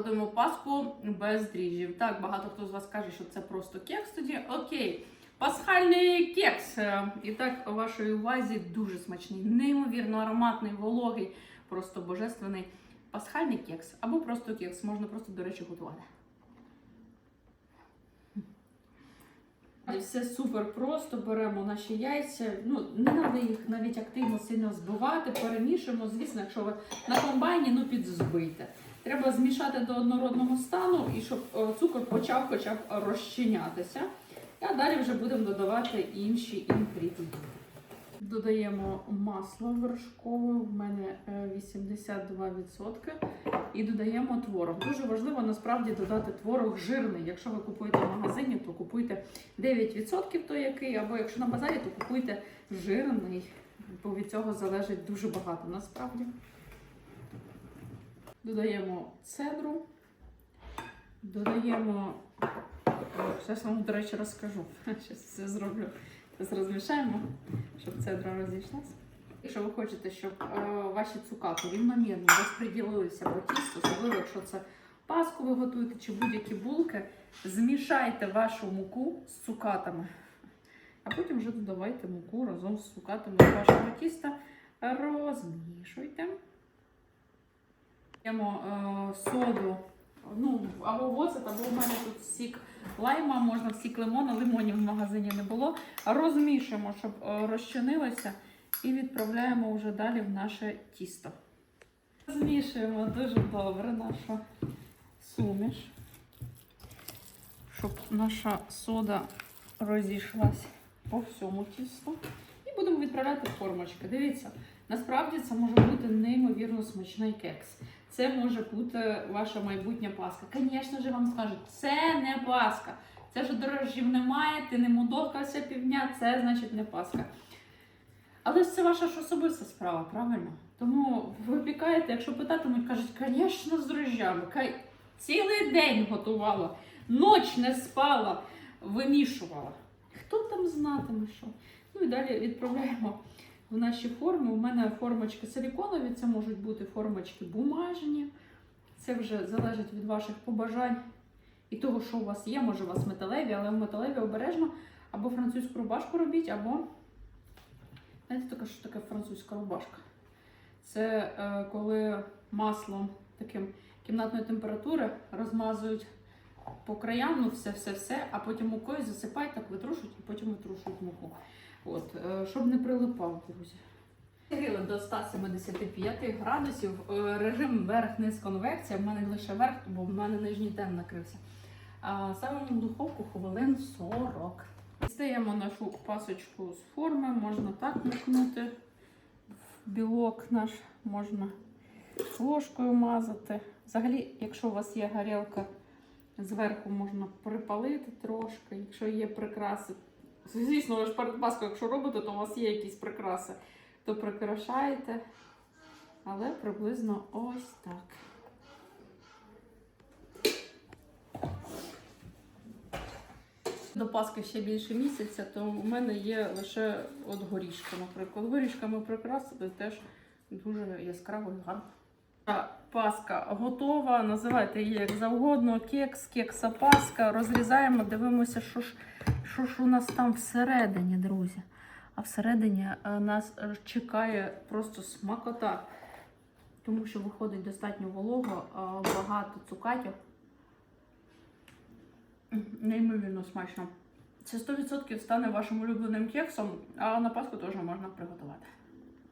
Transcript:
Готуємо паску без дріжджів. Так, багато хто з вас каже, що це просто кекс тоді. Окей. Пасхальний кекс. Е, І так, у вашій увазі дуже смачний, неймовірно ароматний, вологий, просто божественний пасхальний кекс. Або просто кекс. Можна просто, до речі, готувати. Все супер просто. Беремо наші яйця. Ну, не треба їх навіть активно сильно збивати, перемішуємо. Звісно, якщо ви на комбайні, ну підзбийте. Треба змішати до однородного стану і щоб е, цукор почав хоча б розчинятися. А далі вже будемо додавати інші інгредієнти. Додаємо масло вершкове, в мене е, 82%. І додаємо творог. Дуже важливо насправді додати творог жирний. Якщо ви купуєте в магазині, то купуйте 9% той який, або якщо на базарі, то купуйте жирний, бо від цього залежить дуже багато насправді. Додаємо цедру, додаємо. Зараз вам, до речі, розкажу. Зараз все зроблю. Зараз розмішаємо, щоб цедра розійшлася. Якщо ви хочете, щоб е, ваші цукати рівномірно розподілилися по тісту, особливо якщо це паску ви готуєте чи будь-які булки, змішайте вашу муку з цукатами. А потім вже додавайте муку разом з цукатами вашого тіста. Розмішуйте. Даємо е, соду, ну, або воцет, або у мене тут сік лайма, можна сік лимона, лимонів в магазині не було. Розмішуємо, щоб е, розчинилося, і відправляємо вже далі в наше тісто. Змішуємо дуже добре нашу суміш, щоб наша сода розійшлась по всьому тісту. І будемо відправляти в формочки. Дивіться, насправді це може бути неймовірно смачний кекс. Це може бути ваша майбутня паска. Звісно ж, вам скажуть, це не паска. Це ж дорожжів немає, ти не мудохався півдня, це значить не паска. Але це ваша ж особиста справа, правильно? Тому випікаєте, якщо питатимуть, кажуть, звісно, з дрожжами. Цілий день готувала, ноч не спала, вимішувала. Хто там знатиме що? Ну і далі відправляємо в наші форми. У мене формочки силіконові, це можуть бути формочки бумажні. Це вже залежить від ваших побажань і того, що у вас є. Може, у вас металеві, але в металеві обережно або французьку рубашку робіть, або знаєте, таке, що таке французька рубашка. Це е, коли маслом таким кімнатної температури розмазують по краям, ну все-все-все, а потім мукою засипають, так витрушують і потім витрушують муку. От, е, щоб не прилипав, друзі. До 175 градусів. Е, Режим верх-низ конвекція. В мене лише верх, бо в мене нижній тем накрився. А ставимо в духовку хвилин 40. Дістаємо нашу пасочку з форми, можна так мукнути в білок наш, можна ложкою мазати. Взагалі, якщо у вас є горілка, зверху можна припалити трошки, якщо є прикраси. Звісно, ви ж перед Паскою, якщо робите, то у вас є якісь прикраси, то прикрашаєте. Але приблизно ось так. До Пасхи ще більше місяця, то в мене є лише от горішки, наприклад. Горішками прикрасити теж дуже яскраво і гарно. Паска готова, називайте її як завгодно. Кекс, кекса паска. Розрізаємо, дивимося, що ж, що ж у нас там всередині, друзі. А всередині е, нас е, чекає просто смакота, тому що виходить достатньо волого, е, багато цукатів. Неймовірно смачно. Це 100% стане вашим улюбленим кексом, а на Пасху теж можна приготувати.